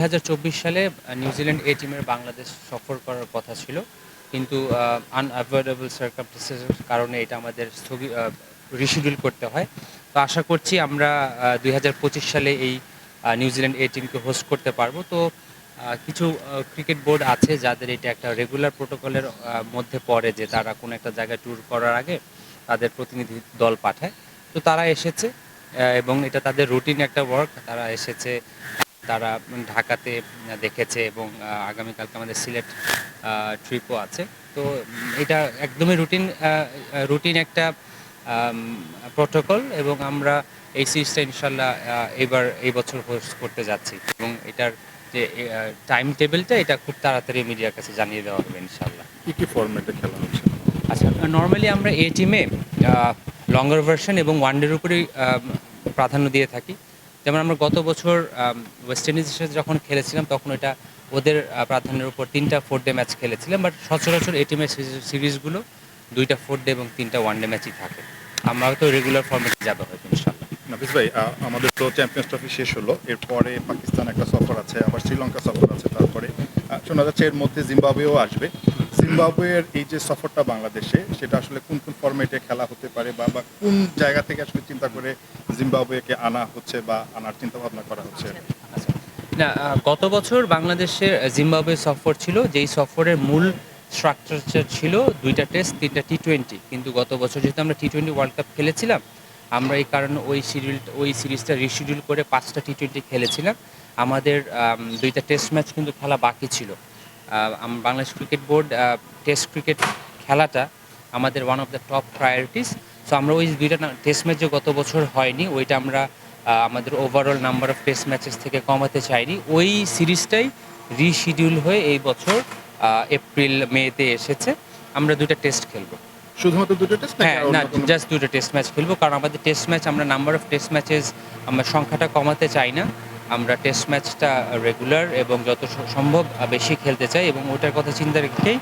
2024 সালে নিউজিল্যান্ড এ টিমের বাংলাদেশ সফর করার কথা ছিল। কিন্তু আনঅ্যাভয়েডেবল সার্কামস্টেন্সের কারণে এটা আমাদের স্থগি রিশিডিউল করতে হয়। তো আশা করছি আমরা দুই হাজার পঁচিশ সালে এই নিউজিল্যান্ড এ টিমকে হোস্ট করতে পারব। তো কিছু ক্রিকেট বোর্ড আছে যাদের এটা একটা রেগুলার প্রোটোকলের মধ্যে পড়ে যে তারা কোনো একটা জায়গায় ট্যুর করার আগে তাদের প্রতিনিধি দল পাঠায়। তো তারা এসেছে এবং এটা তাদের রুটিন একটা ওয়ার্ক তারা এসেছে তারা ঢাকাতে দেখেছে এবং আগামীকালকে আমাদের সিলেট ট্রিপও আছে। তো এটা একদমই রুটিন রুটিন একটা প্রোটোকল এবং আমরা এই সিরিজটা ইনশাল্লাহ এবার এই বছর হোস্ট করতে যাচ্ছি। এবং এটার যে টাইম টেবিলটা এটা খুব তাড়াতাড়ি মিডিয়ার কাছে জানিয়ে দেওয়া হবে ইনশাল্লাহ। কি কি ফরম্যাটে খেলা হচ্ছে? আচ্ছা নর্মালি আমরা এ টিমে লঙ্গার ভার্সন এবং ওয়ানডের উপরেই প্রাধান্য দিয়ে থাকি। যেমন আমরা গত বছর ওয়েস্ট ইন্ডিজের সাথে যখন খেলেছিলাম, তখন এটা ওদের প্রাধান্যের উপর তিনটা ফোর ডে ম্যাচ খেলেছিলাম বাট সচরাচর এ টিমের সিরিজগুলো দুইটা ফোর ডে এবং তিনটা ওয়ান ডে ম্যাচই থাকে। আমরা তো রেগুলার ফর্মেটে যাবে হয়তো নাফিস ভাই আমাদের তো চ্যাম্পিয়ন্স ট্রফি শেষ হলো, এরপরে পাকিস্তান একটা সফর আছে, আবার শ্রীলঙ্কা সফর আছে, তারপরে শোনা যাচ্ছে এর মধ্যে জিম্বাবুয়েও আসবে। জিম্বাবুয়ের এই যে সফরটা বাংলাদেশে, সেটা আসলে কোন কোন ফরম্যাটে খেলা হতে পারে বা বা কোন জায়গা থেকে আসলে চিন্তা করে জিম্বাবুয়েকে আনা হচ্ছে বা আনার চিন্তা ভাবনা করা হচ্ছে? না গত বছর বাংলাদেশের জিম্বাবুয়ে সফর ছিল, যেই সফরের মূল স্ট্রাকচার ছিল দুইটা টেস্ট তিনটা টি টোয়েন্টি কিন্তু গত বছর যেহেতু আমরা টি টোয়েন্টি ওয়ার্ল্ড কাপ খেলেছিলাম, আমরা এই কারণে ওই শিডিউল ওই সিরিজটা রিশিডিউল করে পাঁচটা টি টোয়েন্টি খেলেছিলাম। আমাদের দুইটা টেস্ট ম্যাচ কিন্তু খেলা বাকি ছিল। Bangladesh cricket board test cricket খেলাটা আমাদের one of the top priorities so আমরা ওই দুইটা টেস্ট ম্যাচ যে গত বছর হয়নি ওইটা আমরা আমাদের overall number of test matches থেকে কমাতে চাইনি। ওই সিরিজটাই রিশিডিউল হয়ে এই বছর এপ্রিল মেতে এসেছে। আমরা দুইটা টেস্ট খেলব। শুধুমাত্র দুটো টেস্ট হ্যাঁ না জাস্ট দুটো টেস্ট ম্যাচ খেলব কারণ আমাদের টেস্ট ম্যাচ আমরা নাম্বার অফ টেস্ট ম্যাচেস আমরা সংখ্যাটা কমাতে চাই না। আমরা টেস্ট ম্যাচটা রেগুলার এবং যত সম্ভব বেশি খেলতে চাই এবং ওটার কথা চিন্তা রেখেই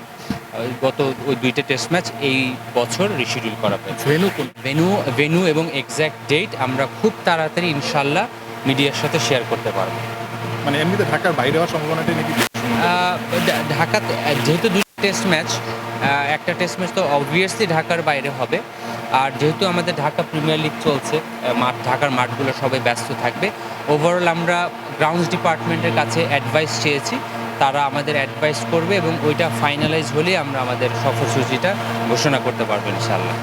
গত ওই দুইটা টেস্ট ম্যাচ এই বছর রিশিডিউল করা হয়েছে। ভেনু ভেনু ভেনু এবং এক্স্যাক্ট ডেট আমরা খুব তাড়াতাড়ি ইনশাল্লাহ মিডিয়ার সাথে শেয়ার করতে পারব। মানে এমনিতে ঢাকার বাইরে হওয়ার সম্ভাবনাটা নাকি? ঢাকাতে যেহেতু দুটো টেস্ট ম্যাচ একটা টেস্ট ম্যাচ তো অবভিয়াসলি ঢাকার বাইরে হবে। আর যেহেতু আমাদের ঢাকা প্রিমিয়ার লিগ চলছে মাঠ, ঢাকার মাঠগুলো সবাই ব্যস্ত থাকবে ওভারঅল আমরা গ্রাউন্ডস ডিপার্টমেন্টের কাছে অ্যাডভাইস চেয়েছি, তারা আমাদের অ্যাডভাইস করবে এবং ওইটা ফাইনালাইজ হলে আমরা আমাদের সফরসূচিটা ঘোষণা করতে পারব ইনশাল্লাহ